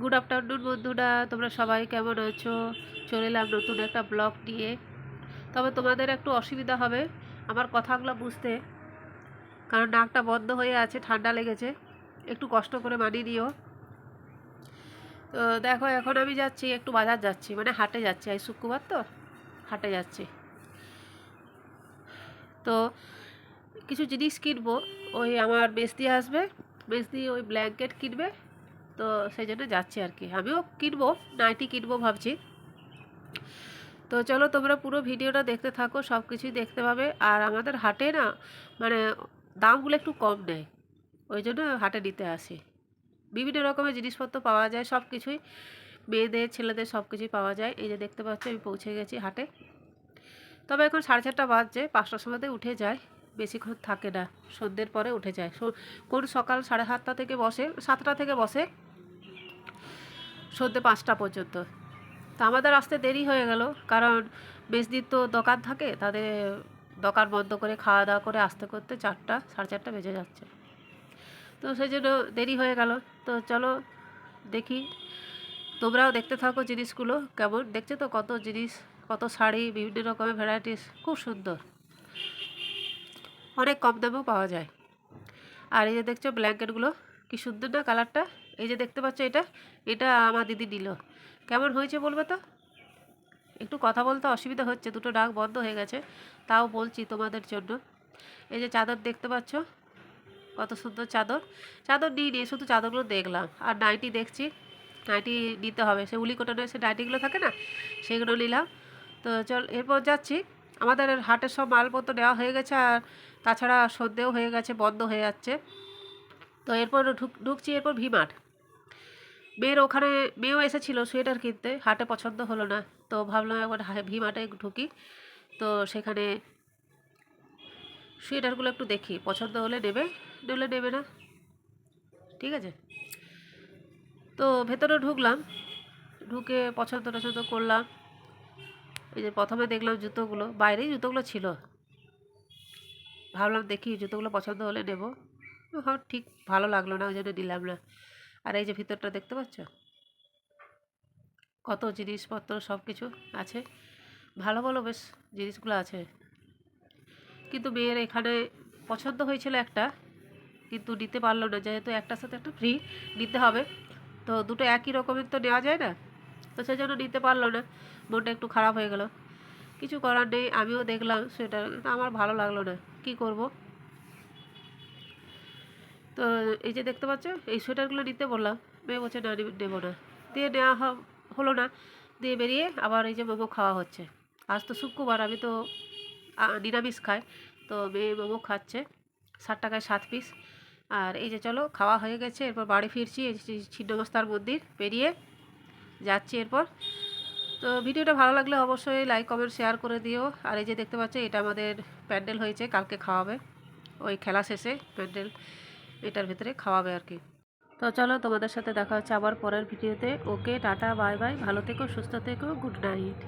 Good afternoon বন্ধুরা, তোমরা সবাই কেমন আছো? চলে এলাম নতুন একটা ব্লগ নিয়ে। তবে তোমাদের একটু অসুবিধা হবে আমার কথাগুলো বুঝতে, কারণ নাকটা বন্ধ হয়ে আছে, ঠান্ডা লেগেছে। একটু কষ্ট করে মানিয়ে নিও। তো দেখো, এখন আমি যাচ্ছি, একটু বাজার যাচ্ছি মানে হাটে যাচ্ছি। আজ শুক্রবার তো, হাটে যাচ্ছি। তো কিছু জিনিস কিনবো। ওই আমার মেসদি আসবে, মেসদি ওই ব্ল্যাঙ্কেট কিনবে। তো সেই জন্য যাচ্ছি আর কি। আমিও কিনবো নাইটি কিনবো ভাবছি। তো চলো তোমরা পুরো ভিডিওটা দেখতে থাকো সব কিছুই দেখতে পাবে। আর আমাদের হাটে না মানে দামগুলো একটু কম নেয়। ওই জন্য হাটে নিতে আসি। বিভিন্ন রকমের জিনিসপত্র পাওয়া যায় সব কিছুই মেয়েদের, ছেলেদের সব কিছুই পাওয়া যায়। এই যে দেখতে পাচ্ছি, আমি পৌঁছে গেছি হাটে। তবে এখন সাড়ে চারটা বাজছে, পাঁচটার সময়তে উঠে যায়। বেশিক্ষণ থাকে না, সন্ধ্যের পরে উঠে যায়। কোন সকাল সাড়ে সাতটা থেকে বসে, সাতটা থেকে বসে সন্ধ্যে পাঁচটা পর্যন্ত। তো আমাদের আসতে দেরি হয়ে গেল, কারণ বেশ দিন তো দোকান থাকে, তাদের দোকান বন্ধ করে খাওয়া দাওয়া করে আসতে করতে চারটা, সাড়ে চারটা বেজে যাচ্ছে। তো সেই জন্য দেরি হয়ে গেল। তো চলো দেখি, তোমরাও দেখতে থাকো জিনিসগুলো কেমন। দেখছ তো কত জিনিস, কত শাড়ি, বিভিন্ন রকমের ভ্যারাইটিস খুব সুন্দর। অনেক কম দামেও পাওয়া যায়। আর এই যে দেখছ ব্ল্যাঙ্কেটগুলো কি সুন্দর না কালারটা এই যে দেখতে পাচ্ছ এটা এটা আমার দিদি নিল কেমন হয়েছে বলবে তো? একটু কথা বলতে অসুবিধা হচ্ছে, দুটো ডাক বন্ধ হয়ে গেছে, তাও বলছি তোমাদের জন্য। এই যে চাদর দেখতে পাচ্ছ, কত সুন্দর চাদর। চাদর নিই নিয়ে শুধু চাদরগুলো দেখলাম, আর নাইটি দেখছি, নাইটি নিতে হবে। সে উলি কোটনের সে নাইটিগুলো থাকে না, সেগুলো নিলাম। তো চল, এরপর যাচ্ছি। আমাদের হাটের সব মালপত্র নেওয়া হয়ে গেছে, আর তাছাড়া সন্ধেও হয়ে গেছে, বন্ধ হয়ে যাচ্ছে। তো এরপর ঢুক, ঢুকছি এরপর ভিমার্ট মেয়ের ওখানে, মেয়েও এসেছিল সোয়েটার কিনতে, হাটে পছন্দ হলো না। তো ভাবলাম একবার হা- ভিমার্টে ঢুকি। তো সেখানে সোয়েটারগুলো একটু দেখি, পছন্দ হলে নেবে নইলে নেবে না। ঠিক আছে? তো ভেতরে ঢুকলাম, ঢুকে পছন্দ টছন্দ করলাম। এই যে প্রথমে দেখলাম জুতোগুলো, বাইরেই জুতোগুলো ছিল। ভাবলাম দেখি জুতোগুলো পছন্দ হলে নেব। হ্যাঁ ঠিক ভালো লাগল না, ওই জন্য নিলাম না। আর এই যে ভিতরটা দেখতে পাচ্ছ? কত জিনিসপত্র সব কিছু আছে। ভালো ভালো বেশ জিনিসগুলো আছে। কিন্তু মেয়ের এখানে পছন্দ হয়েছিল একটা, কিন্তু নিতে পারল না। যেহেতু একটার সাথে একটা ফ্রি নিতে হবে, তো দুটো একই রকমের তো নেওয়া যায় না। তো সেই জন্য নিতে পারল না। মনটা একটু খারাপ হয়ে গেল। কিছু করার নেই, আমিও দেখলাম সেটা আমার ভালো লাগল না। কি করব? তো এই যে দেখতে পাচ্ছ, এই সোয়েটারগুলো নিতে বললাম, মেয়ে বলছে, না, নেব- না। দিয়ে নেওয়া হলো না। দিয়ে বেরিয়ে আবার এই যে মোমো খাওয়া হচ্ছে। আজ তো শুক্রবার, আমি তো নিরামিষ খাই। তো মেয়ে মোমো খাচ্ছে, ষাট টাকায় সাত পিস। আর এই যে চলো, খাওয়া হয়ে গেছে। এরপর বাড়ি ফিরছি ছিন্নমস্তার মন্দির পেরিয়ে যাচ্ছি এরপর। তো ভিডিওটা ভালো লাগলে অবশ্যই লাইক কমেন্ট শেয়ার করে দিও। আর এই যে দেখতে পাচ্ছ, এটা আমাদের প্যান্ডেল হয়েছে, কালকে খাওয়াবে। ওই খেলা শেষে প্যান্ডেল। এটার ভিতরে খাওয়াবে আর কি। তো চলো তোমাদের সাথে দেখা হচ্ছে আবার পরের ভিডিওতে। Okay, tata, bye bye. ভালো থেকো, সুস্থ থেকো, গুড নাইট।